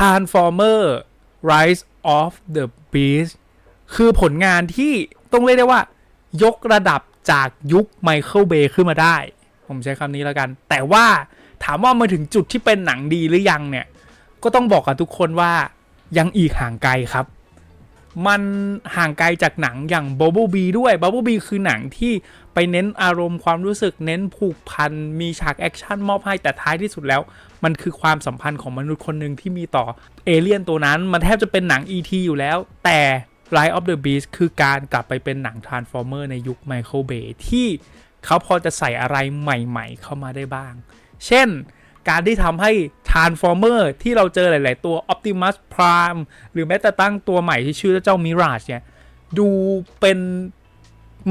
Transformer Rise of the Beast คือผลงานที่ต้องเรียกได้ว่า ยกระดับจากยุคไมเคิลเบย์ขึ้นมาได้ ผมใช้คำนี้แล้วกัน แต่ว่าถามว่ามาถึงจุดที่เป็นหนังดีหรือยังเนี่ย ก็ต้องบอกกับทุกคนว่ายังอีกห่างไกลครับ มันห่างไกลจากหนังอย่าง Bubble Bee ด้วย Bubble Bee คือหนังที่ไปเน้นอารมณ์ความรู้สึกเน้นผูกพัน มีฉากแอคชั่นมอบให้แต่ท้ายที่สุดแล้ว มันคือความสัมพันธ์ของมนุษย์คนหนึ่งที่มีต่อเอเลี่ยนตัวนั้น มันแทบจะเป็นหนัง E.T. อยู่แล้ว แต่ Rise of the Beast คือการกลับไปเป็นหนัง Transformer ในยุค Michael Bay ที่เขาพอจะใส่อะไรใหม่ ๆ เข้ามาได้บ้าง เช่น การที่ทำให้ Transformer ที่เราเจอหลาย ๆ ตัว Optimus Prime หรือแม้แต่ตั้งตัวใหม่ที่ชื่อเจ้า Mirage เนี่ย ดูเป็น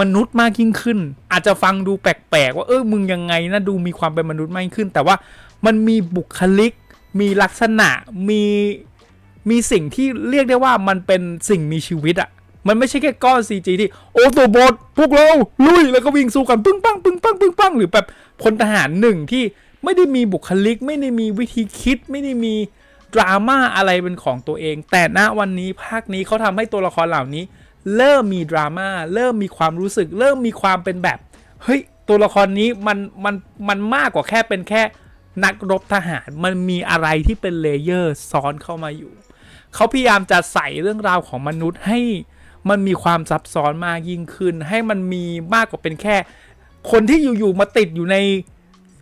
มนุษย์มากยิ่งขึ้น อาจจะฟังดูแปลก ๆ ว่าเออมึงยังไงนะดูมีความเป็นมนุษย์มากยิ่งขึ้น แต่ว่ามันมีบุคลิก มีลักษณะมีมีสิ่งที่เรียกได้ว่ามันเป็นสิ่งมีชีวิตอะมันไม่ใช่แค่ก้อน CG ที่โอ้ตัวบอดพวกเราลุยแล้วก็วิ่งสู้กันปึ้งปังปึ้งปังปึ้งปังหรือแบบพลทหารหนึ่งที่ ไม่ได้มีบุคลิก ไม่ได้มีวิธีคิด ไม่ได้มีดราม่าอะไรเป็นของตัวเอง แต่ณวันนี้ภาคนี้เขาทำให้ตัวละครเหล่านี้ เริ่มมีดราม่าเริ่มมีความรู้สึก เริ่มมีความเป็นแบบเฮ้ยตัวละครนี้มันมันมันมากกว่าแค่เป็นแค่นักรบทหารมันมีอะไรที่เป็นเลเยอร์ซ้อนเข้ามาอยู่ เขาพยายามจะใส่เรื่องราวของมนุษย์ให้มันมีความซับซ้อนมากยิ่งขึ้น ให้มันมีมากกว่าเป็นแค่ คนที่อยู่ๆมาติดอยู่ใน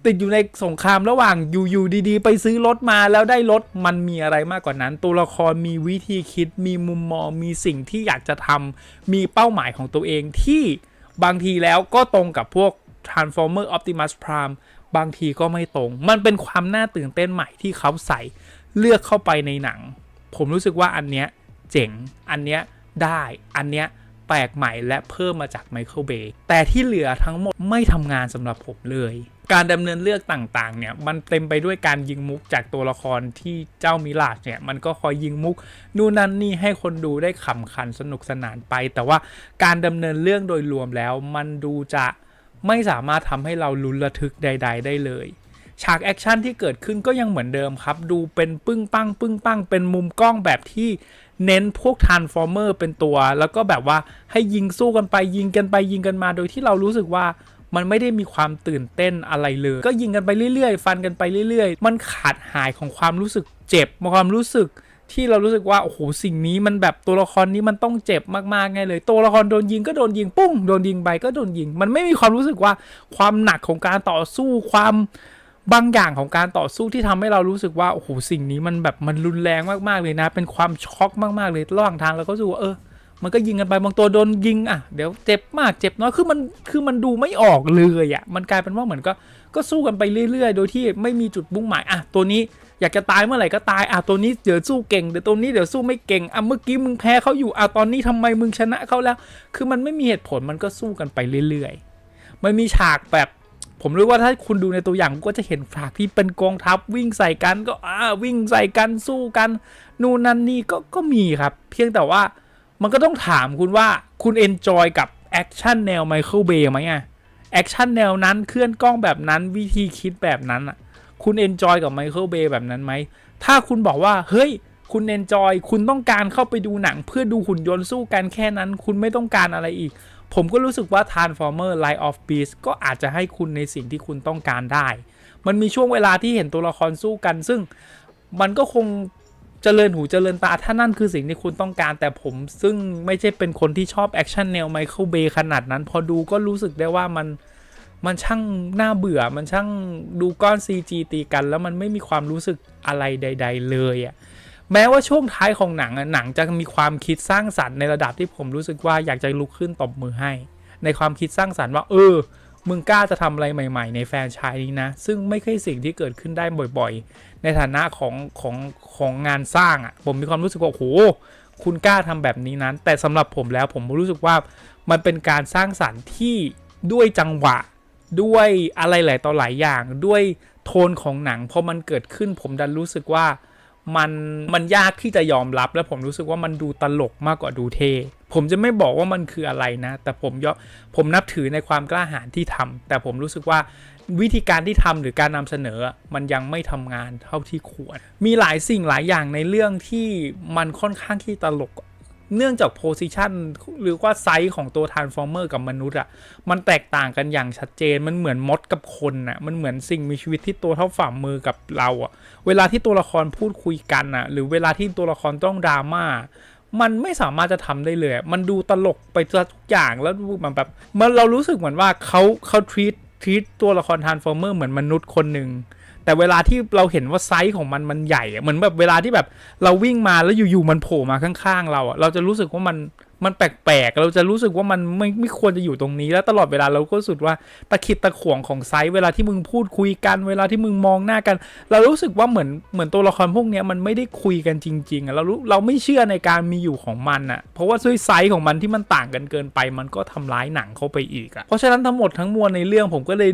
ติดอยู่ในสงครามระหว่างอยู่ๆดีๆ ไปซื้อรถมาแล้วได้รถมันมีอะไรมากกว่านั้น ตัวละครมีวิธีคิดมีมุมมองมีสิ่งที่อยากจะทำมีเป้าหมายของตัวเองที่บางทีแล้วก็ตรงกับพวก Transformer Optimus Prime บางทีก็ไม่ตรง มันเป็นความน่าตื่นเต้นใหม่ที่เขาใส่เลือกเข้าไปในหนัง ผมรู้สึกว่าอันเนี้ยเจ๋ง อันเนี้ยได้ อันเนี้ยแปลกใหม่และเพิ่มมาจากไมเคิลเบย์แต่ที่เหลือทั้งหมดไม่ทำงานสำหรับผมเลย การดำเนินเรื่องต่างๆเนี่ยมันเต็มไปด้วยการยิงมุกจากตัวละครที่เจ้ามิลาชเนี่ยมันก็คอยยิงมุกนู่นนั่นนี่ให้คนดูได้ขำขันสนุกสนานไป แต่ว่าการดำเนินเรื่องโดยรวมแล้ว มันดูจะไม่สามารถทำให้เราลุ้นระทึกใด ๆ ได้เลยฉากแอคชั่นที่เกิดขึ้นก็ยังเหมือนเดิมครับ ดูเป็นปึ้งปังปึ้งปังเป็นมุมกล้องแบบที่เน้นพวกทานฟอร์เมอร์เป็นตัว แล้วก็แบบว่าให้ยิงสู้กันไปยิงกันไปยิงกันมา โดยที่เรารู้สึกว่า มันไม่ได้มีความตื่นเต้นอะไรเลย ก็ยิงกันไปเรื่อยๆ ฟันกันไปเรื่อยๆ มันขาดหายของความรู้สึกเจ็บความรู้สึกที่เรารู้สึกว่าโอ้โหสิ่งนี้มันแบบตัวละครนี้มันต้องเจ็บมากๆไงเลย ตัวละครโดนยิงก็โดนยิงปุ้งโดนยิงไปก็โดนยิง มันไม่มีความรู้สึกว่าความหนักของการต่อสู้ความบางอย่างของการต่อสู้ที่ทำให้เรารู้สึกว่าโอ้โหสิ่งนี้มันแบบมันรุนแรงมากๆเลยนะ เป็นความช็อกมากๆเลยระหว่างทางเราก็รู้ว่าเออ มันก็ยิงกันไปบางตัวโดนยิงอะเดี๋ยวเจ็บมากเจ็บน้อยคือมันคือมันดูไม่ออกเลยอะมันกลายเป็นว่าเหมือนก็ก็สู้กันไปเรื่อย ๆ โดยที่ไม่มีจุดมุ่งหมายอะตัวนี้อยากจะตายเมื่อไหร่ก็ตายอะตัวนี้เดี๋ยวสู้เก่งเดี๋ยวตัวนี้เดี๋ยวสู้ไม่เก่งอะเมื่อกี้มึงแพ้เขาอยู่อะตอนนี้ทำไมมึงชนะเขาแล้ว คือมันไม่มีเหตุผลมันก็สู้กันไปเรื่อยๆ มันมีฉากแบบผมรู้ว่าถ้าคุณดูในตัวอย่างก็จะเห็นฉากที่เป็นกองทัพวิ่งใส่กันก็อ่าวิ่งใส่กันสู้กัน นู่นนั่นนี่ก็ก็มีครับ เพียงแต่ว่า มันก็ต้องถามคุณว่าคุณเอนจอยกับแอคชั่นแนวไมเคิลเบย์ไหมอะแอคชั่นแนวนั้นเคลื่อนกล้องแบบนั้นวิธีคิดแบบนั้นอะคุณเอนจอยกับไมเคิลเบย์แบบนั้นไหม ถ้าคุณบอกว่า เฮ้ย คุณเอนจอยคุณต้องการเข้าไปดูหนัง เพื่อดูหุ่นยนต์สู้กันแค่นั้น คุณไม่ต้องการอะไรอีก ผมก็รู้สึกว่า Transformer Light of Beast ก็อาจจะให้คุณในสิ่งที่คุณต้องการได้ มันมีช่วงเวลาที่เห็นตัวละครสู้กัน ซึ่งมันก็คง เจริญหูเจริญตา ถ้านั่นคือสิ่งที่คุณต้องการ แต่ผมซึ่งไม่ใช่เป็นคนที่ชอบแอคชั่นแนวไมเคิลเบย์ขนาดนั้น พอดูก็รู้สึกได้ว่ามันมันช่างน่าเบื่อ มันช่างดูก้อน CG ตีกัน แล้วมันไม่มีความรู้สึกอะไรใด ๆ เลยอะ่ะแม้ว่าช่วงท้ายของหนังอะหนังจะมีความคิดสร้างสรรค์ในระดับที่ผมรู้สึกว่าอยากจะลุกขึ้นตบมือให้ ในความคิดสร้างสรรค์ว่า เออ มึงกล้าจะทำอะไรใหม่ ๆ ในแฟนชายนี้นะ ซึ่งไม่ใช่สิ่งที่เกิดขึ้นได้บ่อย ในฐานะของของของงานสร้างอะ่ะผมมีความรู้สึกว่าโอ้โหคุณกล้าทำแบบนี้นั้น แต่สำหรับผมแล้วผมรู้สึกว่ามันเป็นการสร้างสรรค์ที่ด้วยจังหวะ ด้วยอะไรหลายต่อหลายอย่าง ด้วยโทนของหนังพอมันเกิดขึ้นผมดันรู้สึกว่ามันมันยากที่จะยอมรับ และผมรู้สึกว่ามันดูตลกมากกว่าดูเท ผมจะไม่บอกว่ามันคืออะไรนะ แต่ผมยอผมนับถือในความกล้าหาญที่ทำแต่ผมรู้สึกว่า วิธีการที่ทำหรือการนำเสนอมันยังไม่ทำงานเท่าที่ควร มีหลายสิ่งหลายอย่างในเรื่องที่มันค่อนข้างที่ตลก เนื่องจากโพซิชันหรือว่าไซส์ของตัวทานฟอร์เมอร์กับมนุษย์อะมันแตกต่างกันอย่างชัดเจนมันเหมือนมดกับคนอะมันเหมือนสิ่งมีชีวิตที่ตัวเท่าฝ่ามือกับเราอะเวลาที่ตัวละครพูดคุยกันอะหรือเวลาที่ตัวละครต้องดราม่ามันไม่สามารถจะทำได้เลย มันดูตลกไปทุกอย่างแล้วมันแบบ มันเรารู้สึกเหมือนว่าเขาเขาทรีต ทีตตัวละครทานฟอร์เมอร์เหมือนมนุษย์คนหนึ่งแต่เวลาที่เราเห็นว่าไซส์ของมันมันใหญ่เหมือนแบบเวลาที่แบบเราวิ่งมาแล้วอยู่ๆมันโผล่มาข้างๆ เราอะเราจะรู้สึกว่ามัน มันแปลกๆ เราจะรู้สึกว่ามันไม่ไม่ควรจะอยู่ตรงนี้ แล้วตลอดเวลาเราก็รู้สึกว่าตะขิดตะขวงของไซส์เวลาที่มึงพูดคุยกันเวลาที่มึงมองหน้ากัน เรารู้สึกว่าเหมือนเหมือนตัวละครพวกนี้มันไม่ได้คุยกันจริงๆอะเรารเราไม่เชื่อในการมีอยู่ของมันอะเพราะว่าด้วยไซส์ของมันที่มันต่างกันเกินไป มันก็ทำร้ายหนังเข้าไปอีกอะเพราะฉะนั้นทั้งหมดทั้งมวลในเรื่องผมก็เลย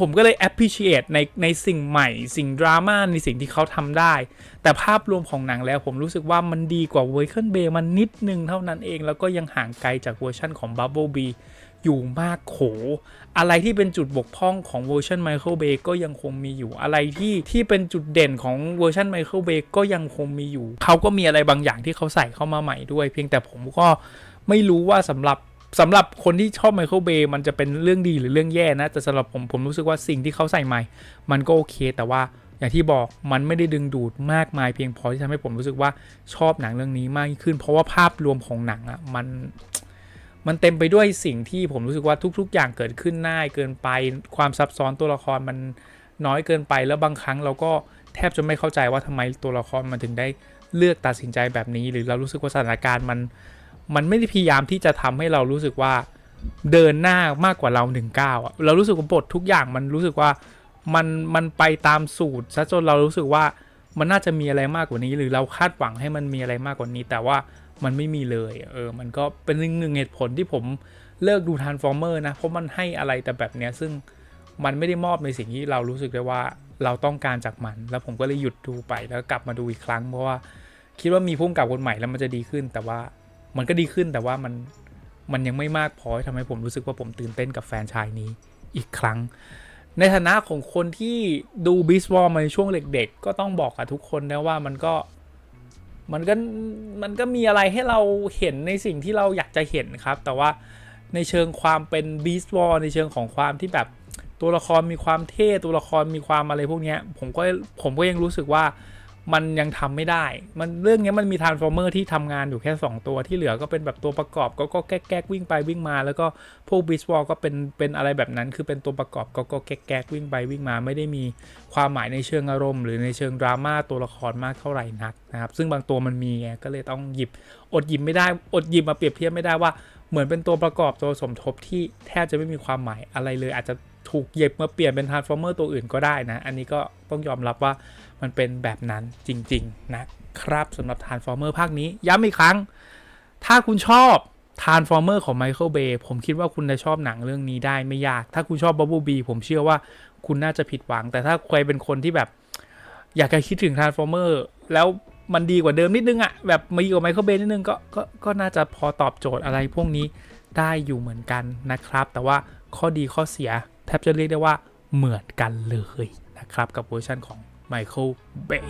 ผมก็เลย appreciate ในในสิ่งใหม่ สิ่งดราม่าในสิ่งที่เขาทำได้ แต่ภาพรวมของหนังแล้วผมรู้สึกว่ามันดีกว่าเวอร์ชันเบมันนิดนึงเท่านั้นเองแล้วก็ยังห่างไกลจากเวอร์ชันของ Bubble Bee อยู่มากโข อะไรที่เป็นจุดบกพร่องของเวอร์ชัน Michael Bay ก็ยังคงมีอยู่ อะไรที่ที่เป็นจุดเด่นของเวอร์ชัน Michael Bay ก็ยังคงมีอยู่ เขาก็มีอะไรบางอย่างที่เขาใส่เข้ามาใหม่ด้วย เพียงแต่ผมก็ไม่รู้ว่าสำหรับสำหรับคนที่ชอบ Michael Bay มันจะเป็นเรื่องดีหรือเรื่องแย่นะ แต่สำหรับผมผมรู้สึกว่าสิ่งที่เขาใส่ใหม่ มันก็โอเค แต่ว่า อย่างที่บอกมันไม่ได้ดึงดูดมากมายเพียงพอที่ทำให้ผมรู้สึกว่าชอบหนังเรื่องนี้มากขึ้น เพราะว่าภาพรวมของหนังอะ่ะมันมันเต็มไปด้วยสิ่งที่ผมรู้สึกว่าทุก ๆ อย่างเกิดขึ้นง่ายเกินไป ความซับซ้อนตัวละครมันน้อยเกินไป แล้วบางครั้งเราก็แทบจะไม่เข้าใจว่าทำไมตัวละครมันถึงได้เลือกตัดสินใจแบบนี้ หรือเรารู้สึกว่าสถานการณ์มัน มันไม่ได้พยายามที่จะทำให้เรารู้สึกว่าเดินหน้ามากกว่าเราหนึ่งก้าวเรารู้สึกว่าบททุกอย่างมันรู้สึกว่า มันมันไปตามสูตรซะจนเรารู้สึกว่ามันน่าจะมีอะไรมากกว่านี้ หรือเราคาดหวังให้มันมีอะไรมากกว่านี้ แต่ว่ามันไม่มีเลยเออมันก็เป็นหนึ่งหนึ่งเหตุผลที่ผมเลิกดูทานฟอร์เมอร์นะเพราะมันให้อะไรแต่แบบเนี้ยซึ่งมันไม่ได้มอบในสิ่งที่เรารู้สึกได้ว่าเราต้องการจากมัน แล้วผมก็เลยหยุดดูไปแล้วกลับมาดูอีกครั้ง เพราะว่าคิดว่ามีพุ่มกับคนใหม่แล้วมันจะดีขึ้น แต่ว่ามันก็ดีขึ้นแต่ว่ามันมันยังไม่มากพอที่ทำให้ผมรู้สึกว่าผมตื่นเต้นกับแฟนชายนี้อีกครั้ง ในฐานะของคนที่ดูบิสบอลมาในช่วงเด็กๆ ก็ต้องบอกกับทุกคนนะว่ามันก็มันก็มันก็มีอะไรให้เราเห็นในสิ่งที่เราอยากจะเห็นครับ แต่ว่าในเชิงความเป็นบีสบอลในเชิงของความที่แบบตัวละครมีความเท่ตัวละครมีความอะไรพวกนี้ผมก็ผมก็ยังรู้สึกว่า มันยังทำไม่ได้ มันเรื่องนี้มันมีทานฟอร์เมอร์ที่ทำงานอยู่แค่ 2 ตัวที่เหลือก็เป็นแบบตัวประกอบ ก็ก็แก๊กแก๊กวิ่งไปวิ่งมา แล้วก็พวกบิสบอลก็เป็นเป็นอะไรแบบนั้น คือเป็นตัวประกอบก็ก็แก๊กแก๊กวิ่งไปวิ่งมา ไม่ได้มีความหมายในเชิงอารมณ์ หรือในเชิงดราม่าตัวละครมากเท่าไหร่นักนะครับซึ่งบางตัวมันมีไงก็เลยต้องหยิบอดหยิบไม่ได้อดหยิบมาเปรียบเทียบไม่ได้ว่าเหมือนเป็นตัวประกอบตัวสมทบที่แทบจะไม่มีความหมายอะไรเลย อาจจะถูกเย็บมาเปลี่ยนเป็นทาร์ฟอร์เมอร์ตัวอื่นก็ได้นะ อันนี้ก็ต้องยอมรับว่า มันเป็นแบบนั้นจริง ๆ นะครับสำหรับทาร์ฟอร์เมอร์ภาคนี้ ย้ำอีกครั้ง ถ้าคุณชอบทาร์ฟอร์เมอร์ของไมเคิลเบย์ผมคิดว่าคุณจะชอบหนังเรื่องนี้ได้ไม่ยาก ถ้าคุณชอบบับเบิลบีผมเชื่อว่าคุณน่าจะผิดหวัง แต่ถ้าใครเป็นคนที่แบบ อยากจะคิดถึงทาร์ฟอร์เมอร์แล้วมันดีกว่าเดิมนิดนึงอะแบบมาดีกว่าไมเคิลเบย์นิดนึงก็ก็ก็น่าจะพอตอบโจทย์อะไรพวกนี้ได้อยู่เหมือนกันนะครับ แต่ว่าข้อดีข้อเสียแทบจะเรียกได้ว่าเหมือนกันเลยนะครับกับเวอร์ชันของ Michael Bay